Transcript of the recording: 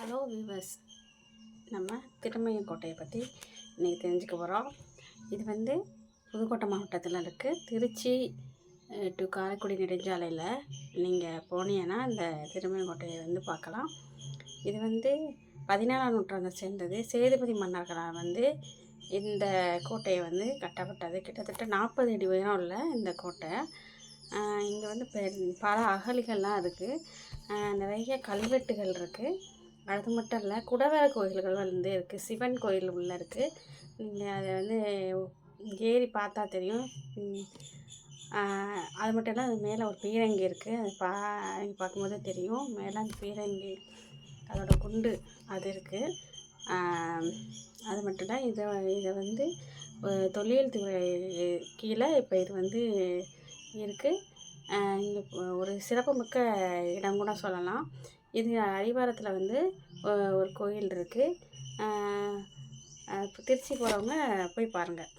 Hello viewers நம்ம திருமயங்கோட்டையை பற்றி இன்றைக்கி தெரிஞ்சுக்க போகிறோம் இது வந்து புதுக்கோட்டை மாவட்டத்தில் இருக்குது திருச்சி டு காரைக்குடி நெடுஞ்சாலையில் நீங்கள் போனீங்கன்னா இந்த திருமயம் கோட்டையை வந்து பார்க்கலாம். இது வந்து பதினேழாம் நூற்றாண்டை சேர்ந்தது. சேதுபதி மன்னர்களால் வந்து இந்த கோட்டையை வந்து கட்டப்பட்டது. கிட்டத்தட்ட நாற்பது அடி உயரம் உள்ள இந்த கோட்டை. இங்கே வந்து பெ- பல அகழிகள்லாம் இருக்குது நிறைய கல்வெட்டுகள் இருக்குது அது மட்டும் இல்லை குடவர கோயில்கள் வந்து இருக்குது சிவன் கோயில் உள்ளே இருக்குது நீங்கள் அதை வந்து ஏறி பார்த்தா தெரியும். அது மட்டும் இல்லை அது மேலே ஒரு பீரங்கி இருக்குது அது பா அது பார்க்கும்போது தெரியும். மேலே அந்த பீரங்கி அதோடய குண்டு அது இருக்குது அது மட்டும் இல்லை இதை இதை வந்து தொழில் துறை கீழே இப்போ இது வந்து இருக்குது இங்கே ஒரு சிறப்புமிக்க இடம் கூட சொல்லலாம். இது அடிவாரத்தில் வந்து ஒரு கோயில் இருக்குது திருச்சி போகிறவங்க போய் பாருங்கள்